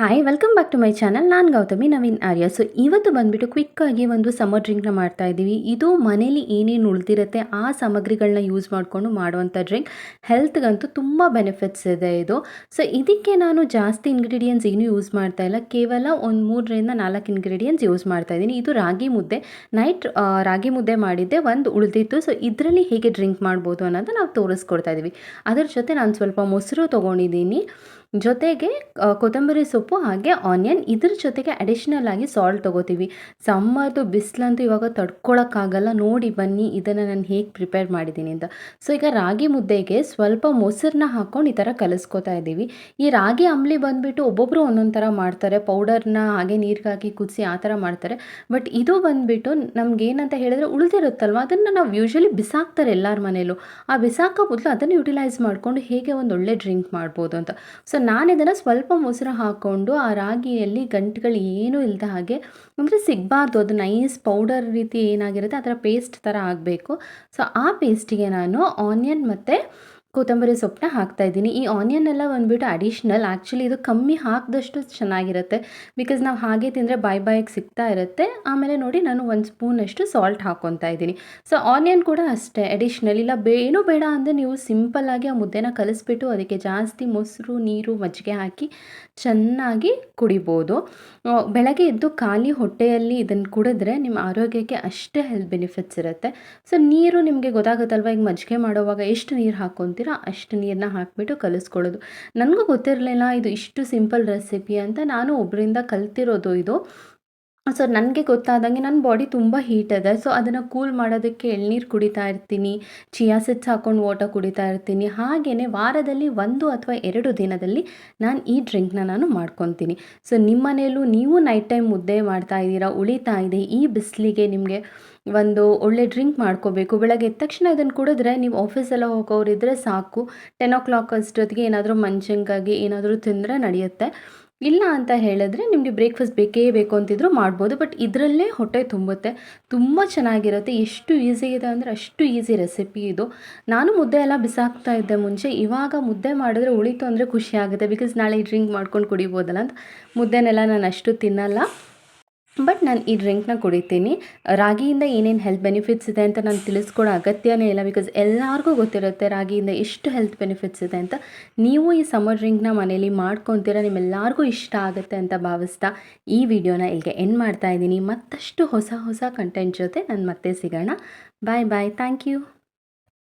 Hi welcome back to my channel ನಾನು ಗೌತಮಿ, ನವೀನ್ ಆರ್ಯ. So ಇವತ್ತು ಬಂದುಬಿಟ್ಟು ಕ್ವಿಕ್ಕಾಗಿ ಒಂದು ಸಮ್ಮರ್ ಡ್ರಿಂಕ್ನ ಮಾಡ್ತಾ ಇದ್ದೀವಿ ಇದು ಮನೇಲಿ ಏನೇನು ಉಳಿದಿರುತ್ತೆ, ಆ ಸಾಮಗ್ರಿಗಳನ್ನ ಯೂಸ್ ಮಾಡಿಕೊಂಡು ಮಾಡುವಂಥ ಡ್ರಿಂಕ್ ಹೆಲ್ತ್ಗಂತೂ ತುಂಬ ಬೆನಿಫಿಟ್ಸ್ ಇದೆ ಇದು. ಸೊ ಇದಕ್ಕೆ ನಾನು ಜಾಸ್ತಿ ಇಂಗ್ರೀಡಿಯೆಂಟ್ಸ್ ಏನೂ ಯೂಸ್ ಮಾಡ್ತಾ ಇಲ್ಲ. ಕೇವಲ ಒಂದು ಮೂರರಿಂದ ನಾಲ್ಕು ಇಂಗ್ರೀಡಿಯೆಂಟ್ಸ್ ಯೂಸ್ ಮಾಡ್ತಾ ಇದ್ದೀನಿ ಇದು ರಾಗಿ ಮುದ್ದೆ. ನೈಟ್ ರಾಗಿ ಮುದ್ದೆ ಮಾಡಿದ್ದೆ, ಒಂದು ಉಳಿದಿತ್ತು. ಸೊ ಇದರಲ್ಲಿ ಹೇಗೆ ಡ್ರಿಂಕ್ ಮಾಡ್ಬೋದು ಅನ್ನೋದು ನಾವು ತೋರಿಸ್ಕೊಡ್ತಾ ಇದ್ದೀವಿ ಅದರ ಜೊತೆ ನಾನು ಸ್ವಲ್ಪ ಮೊಸರು ತೊಗೊಂಡಿದ್ದೀನಿ ಜೊತೆಗೆ ಕೊತ್ತಂಬರಿ ಸೊಪ್ಪು ಹಾಗೆ ಆನಿಯನ್ ಇದ್ರ ಜೊತೆಗೆ ಅಡಿಷ್ನಲ್ ಆಗಿ ಸಾಲ್ಟ್ ತೊಗೋತೀವಿ. ಸಮ್ಮರ್ದು ಬಿಸಿಲಂತೂ ಇವಾಗ ತಡ್ಕೊಳಕ್ಕಾಗಲ್ಲ. ನೋಡಿ ಬನ್ನಿ, ಇದನ್ನು ನಾನು ಹೇಗೆ ಪ್ರಿಪೇರ್ ಮಾಡಿದ್ದೀನಿ ಅಂತ. ಸೊ ಈಗ ರಾಗಿ ಮುದ್ದೆಗೆ ಸ್ವಲ್ಪ ಮೊಸರನ್ನ ಹಾಕ್ಕೊಂಡು ಈ ಥರ ಕಲಿಸ್ಕೋತಾ ಇದ್ದೀವಿ. ಈ ರಾಗಿ ಅಂಬ್ಲಿ ಬಂದುಬಿಟ್ಟು ಒಬ್ಬೊಬ್ಬರು ಒಂದೊಂದು ಥರ ಮಾಡ್ತಾರೆ. ಪೌಡರ್ನ ಹಾಗೆ ನೀರಿಗೆ ಹಾಕಿ ಕುದಿಸಿ ಆ ಥರ ಮಾಡ್ತಾರೆ. ಬಟ್ ಇದು ಬಂದುಬಿಟ್ಟು ನಮ್ಗೆ ಏನಂತ ಹೇಳಿದ್ರೆ ಉಳಿದಿರುತ್ತಲ್ವ? ಅದನ್ನು ನಾವು ಯೂಶ್ವಲಿ ಬಿಸಾಕ್ತಾರೆ ಎಲ್ಲರ ಮನೇಲೂ. ಆ ಬಿಸಾಕೋ ಬದಲು ಅದನ್ನು ಯುಟಿಲೈಸ್ ಮಾಡಿಕೊಂಡು ಹೇಗೆ ಒಂದು ಒಳ್ಳೆ ಡ್ರಿಂಕ್ ಮಾಡ್ಬೋದು ಅಂತ. ಸೊ ನಾನು ಇದನ್ನು ಸ್ವಲ್ಪ ಮೊಸರು ಹಾಕ್ಕೊಂಡು ಆ ರಾಗಿಯಲ್ಲಿ ಗಂಟುಗಳು ಏನೂ ಇಲ್ಲದ ಹಾಗೆ ಅಂದರೆ ಸಿಗಬಾರ್ದು, ಅದು ನೈಸ್ ಪೌಡರ್ ರೀತಿ ಏನಾಗಿರುತ್ತೆ ಥರ ಪೇಸ್ಟ್ ಥರ ಆಗಬೇಕು. ಸೊ ಆ ಪೇಸ್ಟಿಗೆ ನಾನು ಆನಿಯನ್ ಮತ್ತು ಕೊತ್ತಂಬರಿ ಸೊಪ್ಪನ್ನ ಹಾಕ್ತಾ ಇದ್ದೀನಿ. ಈ ಆನಿಯನ್ ಎಲ್ಲ ಬಂದುಬಿಟ್ಟು ಅಡಿಷ್ನಲ್ ಆ್ಯಕ್ಚುಲಿ ಇದು ಕಮ್ಮಿ ಹಾಕಿದಷ್ಟು ಚೆನ್ನಾಗಿರುತ್ತೆ. ಬಿಕಾಸ್ ನಾವು ಹಾಗೆ ತಿಂದರೆ ಬಾಯ್ ಬಾಯಿಗೆ ಸಿಗ್ತಾ ಇರುತ್ತೆ. ಆಮೇಲೆ ನೋಡಿ ನಾನು ಒಂದು ಸ್ಪೂನಷ್ಟು ಸಾಲ್ಟ್ ಹಾಕ್ಕೊತಾ ಇದ್ದೀನಿ. ಸೊ ಆನಿಯನ್ ಕೂಡ ಅಷ್ಟೇ ಅಡಿಷ್ನಲ್ ಇಲ್ಲ ಬೇ ಏನೂ ಬೇಡ ಅಂದರೆ ನೀವು ಸಿಂಪಲ್ಲಾಗಿ ಆ ಮುದ್ದೆನ ಕಲಿಸ್ಬಿಟ್ಟು ಅದಕ್ಕೆ ಜಾಸ್ತಿ ಮೊಸರು, ನೀರು, ಮಜ್ಜಿಗೆ ಹಾಕಿ ಚೆನ್ನಾಗಿ ಕುಡಿಬೋದು. ಬೆಳಗ್ಗೆ ಎದ್ದು ಖಾಲಿ ಹೊಟ್ಟೆಯಲ್ಲಿ ಇದನ್ನು ಕುಡಿದ್ರೆ ನಿಮ್ಮ ಆರೋಗ್ಯಕ್ಕೆ ಅಷ್ಟೇ ಹೆಲ್ತ್ ಬೆನಿಫಿಟ್ಸ್ ಇರುತ್ತೆ. ಸೊ ನೀರು ನಿಮಗೆ ಗೊತ್ತಾಗುತ್ತಲ್ವ? ಈಗ ಮಜ್ಜಿಗೆ ಮಾಡೋವಾಗ ಎಷ್ಟು ನೀರು ಹಾಕ್ಕೊತೀರಾ ಅಷ್ಟು ನೀರನ್ನ ಹಾಕಿಬಿಟ್ಟು ಕಲಿಸ್ಕೊಳ್ಳೋದು. ನನಗೂ ಗೊತ್ತಿರಲಿಲ್ಲ ಇದು ಇಷ್ಟು ಸಿಂಪಲ್ ರೆಸಿಪಿ ಅಂತ. ನಾನು ಒಬ್ಬರಿಂದ ಕಲ್ತಿರೋದು ಇದು. ಸೊ ನನಗೆ ಗೊತ್ತಾದಂಗೆ ನನ್ನ ಬಾಡಿ ತುಂಬ ಹೀಟ್ ಇದೆ ಸೊ ಅದನ್ನು ಕೂಲ್ ಮಾಡೋದಕ್ಕೆ ಎಳ್ನೀರು ಕುಡಿತಾ ಇರ್ತೀನಿ. ಚಿಯಾ ಸಿಟ್ಸ್ ಹಾಕ್ಕೊಂಡು ವಾಟರ್ ಕುಡಿತಾ ಇರ್ತೀನಿ. ಹಾಗೆಯೇ ವಾರದಲ್ಲಿ ಒಂದು ಅಥವಾ ಎರಡು ದಿನದಲ್ಲಿ ನಾನು ಈ ಡ್ರಿಂಕ್ನ ನಾನು ಮಾಡ್ಕೊತೀನಿ. ಸೊ ನಿಮ್ಮ ಮನೆಯಲ್ಲೂ ನೀವು ನೈಟ್ ಟೈಮ್ ಮುದ್ದೆ ಮಾಡ್ತಾ ಇದ್ದೀರಾ, ಉಳಿತಾ ಇದೆ, ಈ ಬಿಸಿಲಿಗೆ ನಿಮಗೆ ಒಂದು ಒಳ್ಳೆ ಡ್ರಿಂಕ್ ಮಾಡ್ಕೋಬೇಕು. ಬೆಳಗ್ಗೆ ಎದ್ದ ತಕ್ಷಣ ಇದನ್ನು ಕುಡಿದ್ರೆ ನೀವು ಆಫೀಸೆಲ್ಲ ಹೋಗೋರಿದ್ರೆ ಸಾಕು. ಟೆನ್ ಓ ಕ್ಲಾಕ್ ಅಷ್ಟೊತ್ತಿಗೆ ಏನಾದರೂ ಮಂಚಂಗಾಗಿ ಏನಾದರೂ ತಿಂದರೆ ನಡೆಯುತ್ತೆ. ಇಲ್ಲ ಅಂತ ಹೇಳಿದ್ರೆ ನಿಮಗೆ ಬ್ರೇಕ್ಫಾಸ್ಟ್ ಬೇಕೇ ಬೇಕು ಅಂತಿದ್ರು ಮಾಡ್ಬೋದು ಬಟ್ ಇದರಲ್ಲೇ ಹೊಟ್ಟೆ ತುಂಬುತ್ತೆ. ತುಂಬ ಚೆನ್ನಾಗಿರುತ್ತೆ. ಎಷ್ಟು ಈಸಿ ಇದೆ ಅಂದರೆ ಅಷ್ಟು ಈಸಿ ರೆಸಿಪಿ ಇದು. ನಾನು ಮುದ್ದೆ ಎಲ್ಲ ಬಿಸಾಕ್ತಾ ಇದ್ದೆ ಮುಂಚೆ. ಇವಾಗ ಮುದ್ದೆ ಮಾಡಿದ್ರೆ ಉಳಿತು ಅಂದರೆ ಖುಷಿ ಆಗುತ್ತೆ ಬಿಕಾಸ್ ನಾಳೆ ಡ್ರಿಂಕ್ ಮಾಡ್ಕೊಂಡು ಕುಡಿಬೋದಲ್ಲ ಅಂತ. ಮುದ್ದೆನೆಲ್ಲ ನಾನು ಅಷ್ಟು ತಿನ್ನಲ್ಲ. ಬಟ್ ನಾನು ಈ ಡ್ರಿಂಕ್ನ ಕುಡಿತೀನಿ. ರಾಗಿಯಿಂದ ಏನೇನು ಹೆಲ್ತ್ ಬೆನಿಫಿಟ್ಸ್ ಇದೆ ಅಂತ ನಾನು ತಿಳಿಸ್ಕೊಡೋ ಅಗತ್ಯನೇ ಇಲ್ಲ ಬಿಕಾಸ್ ಎಲ್ಲರಿಗೂ ಗೊತ್ತಿರುತ್ತೆ ರಾಗಿಯಿಂದ ಎಷ್ಟು ಹೆಲ್ತ್ ಬೆನಿಫಿಟ್ಸ್ ಇದೆ ಅಂತ. ನೀವು ಈ ಸಮ್ಮರ್ ಡ್ರಿಂಕ್ನ ಮನೇಲಿ ಮಾಡ್ಕೊತೀರ, ನಿಮ್ಮೆಲ್ಲರಿಗೂ ಇಷ್ಟ ಆಗುತ್ತೆ ಅಂತ ಭಾವಿಸ್ತಾ ಈ ವಿಡಿಯೋನ ಇಲ್ಲಿಗೆ ಎಂಡ್ ಮಾಡ್ತಾ ಇದ್ದೀನಿ. ಮತ್ತಷ್ಟು ಹೊಸ ಹೊಸ ಕಂಟೆಂಟ್ ಜೊತೆ ನಾನು ಮತ್ತೆ ಸಿಗೋಣ. ಬಾಯ್ ಬಾಯ್ ಥ್ಯಾಂಕ್ ಯು